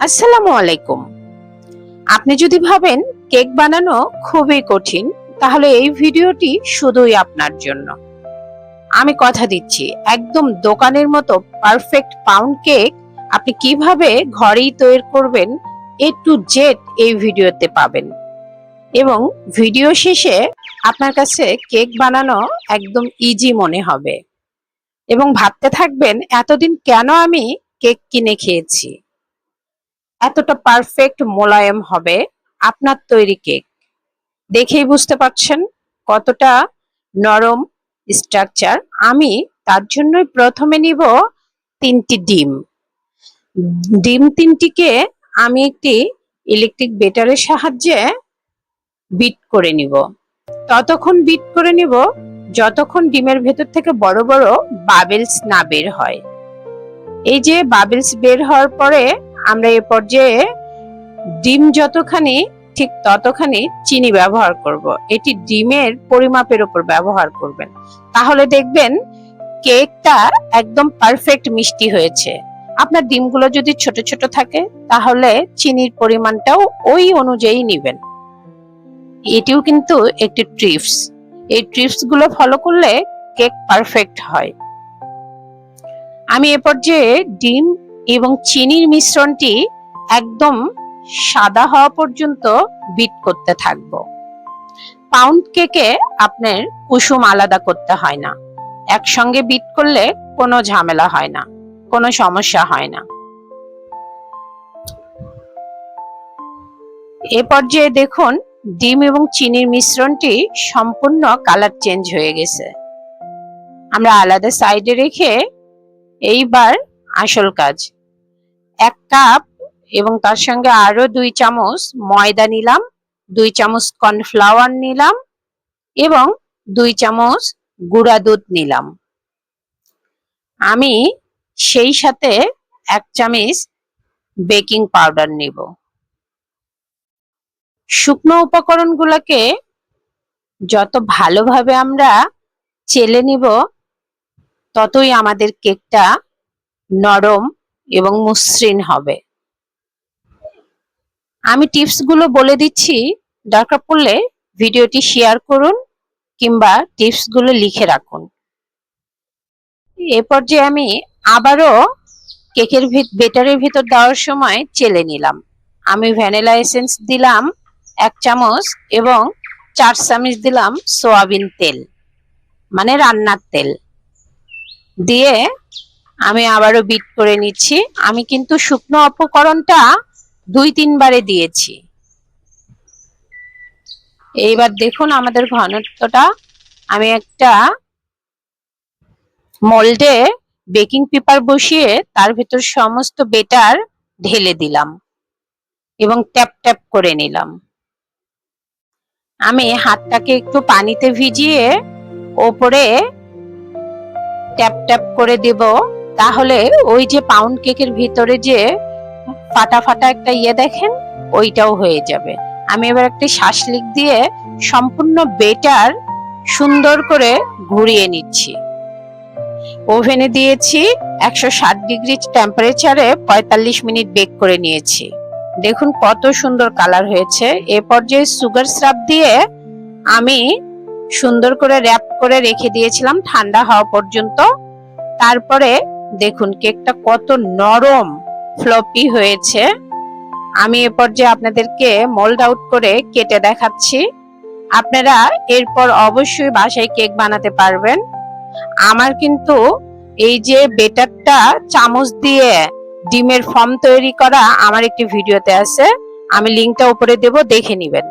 আসসালামু আলাইকুম। আপনি যদি ভাবেন কেক বানানো খুবই কঠিন, তাহলে এই ভিডিওটি শুধুই আপনার জন্য। আমি কথা দিচ্ছি, একদম দোকানের মতো পারফেক্ট পাউন্ড কেক আপনি কীভাবে ঘরেই তৈরি করবেন এ টু জেড এই ভিডিওতে পাবেন। এবং ভিডিও শেষে আপনার কাছে কেক বানানো একদম ইজি মনে হবে। এবং ভাবতে থাকবেন, এতদিন কেন আমি কেক কিনে খেয়েছি? এতটা পারফেক্ট মোলায়েম হবে আপনার তৈরি কেক। দেখেই বুঝতে পারছেন কতটা নরম স্ট্রাকচার আমি তার জন্যই প্রথমে নিব তিনটি ডিম। ডিম তিনটিকে আমি একটি ইলেকট্রিক বেটারের সাহায্যে বিট করে নিব। ততক্ষণ বিট করে নিব যতক্ষণ ডিমের ভেতর থেকে বড় বড় বাবেলস না বের হয়। এই যে বাবেলস বের হওয়ার পরে আমরা এ পর্যায়ে ডিম যতখানি, ঠিক ততখানি চিনি ব্যবহার করব। এটি ডিমের পরিমাপের উপর ব্যবহার করবেন। তাহলে দেখবেন কেকটা একদম পারফেক্ট মিষ্টি হয়েছে। আপনার ডিমগুলো যদি ছোট ছোট থাকে, তাহলে চিনির পরিমাণটাও ওই অনুযায়ী নেবেন। এটিও কিন্তু একটি ট্রিপস এই ট্রিপসগুলো ফলো করলে কেক পারফেক্ট হয়। আমি এ পর্যায়ে ডিম এবং চিনির মিশ্রণটি একদম সাদা হওয়া পর্যন্ত বিট করতে থাকব। পাউন্ড কেকে আপনার কুসুম আলাদা করতে হয় না। একসঙ্গে বিট করলে কোনো ঝামেলা হয় না, কোনো সমস্যা হয় না। এ পর্যায়ে দেখুন, ডিম এবং চিনির মিশ্রণটি সম্পূর্ণ কালার চেঞ্জ হয়ে গেছে। আমরা আলাদা সাইডে রেখে এইবার আসল কাজ এক কাপ এবং তার সঙ্গে আরও দুই চামচ ময়দা নিলাম, দুই চামচ কর্নফ্লাওয়ার নিলাম এবং দুই চামচ গুঁড়া দুধ নিলাম। আমি সেই সাথে এক চামচ বেকিং পাউডার নিব। শুকনো উপকরণগুলোকে যত ভালোভাবে আমরা চেলে নিব, ততই আমাদের কেকটা নরম এবং মসৃণ হবে। আমি টিপসগুলো বলে দিচ্ছি, দরকার পড়লে ভিডিওটি শেয়ার করুন কিংবা টিপসগুলো লিখে রাখুন। এ পর্যায়ে আমি আবারও কেকের বেটারের ভিতর দেওয়ার সময় চেলে নিলাম। আমি ভ্যানিলা এসেন্স দিলাম এক চামচ এবং চার চামচ দিলাম সোয়াবিন তেল মানে রান্নার তেল। দিয়ে আমি আবারও বিট করে নিচ্ছি। আমি কিন্তু শুকনো উপকরণটা দুই তিনবারে দিয়েছি। এইবার দেখুন আমাদের ঘনত্বটা। আমি একটা মোল্ডে বেকিং পেপার বসিয়ে তার ভেতর সমস্ত বেটার ঢেলে দিলাম এবং ট্যাপ ট্যাপ করে নিলাম। আমি হাতটাকে একটু পানিতে ভিজিয়ে ওপরে ট্যাপ ট্যাপ করে দেব। তাহলে ওই যে পাউন্ড কেকের ভিতরে যে ফাটা ফাটা একটা ইয়ে দেখেন, ওইটাও হয়ে যাবে। আমি এবার একটা শাসলিক দিয়ে সম্পূর্ণ বেটার সুন্দর করে ঘুরিয়ে নিচ্ছি। ওভেনে দিয়েছি একশো ষাট ডিগ্রি টেম্পারেচারে পঁয়তাল্লিশ মিনিট বেক করে নিয়েছি। দেখুন কত সুন্দর কালার হয়েছে। এ পর্যায়ে সুগার স্রাব দিয়ে আমি সুন্দর করে র্যাপ করে রেখে দিয়েছিলাম ঠান্ডা হওয়া পর্যন্ত। তারপরে দেখুন, কেকটা কত নরম ফ্লপি হয়েছে। আমি এ পর্যায়ে আপনাদেরকে মোল্ড আউট করে কেটে দেখাচ্ছি। আপনারা এরপর অবশ্যই বাসায় কেক বানাতে পারবেন। আমার কিন্তু এই যে বেটারটা চামচ দিয়ে ডিমের ফর্ম তৈরি করা আমার একটি ভিডিওতে আছে। আমি লিঙ্কটা উপরে দেব, দেখে নিবেন।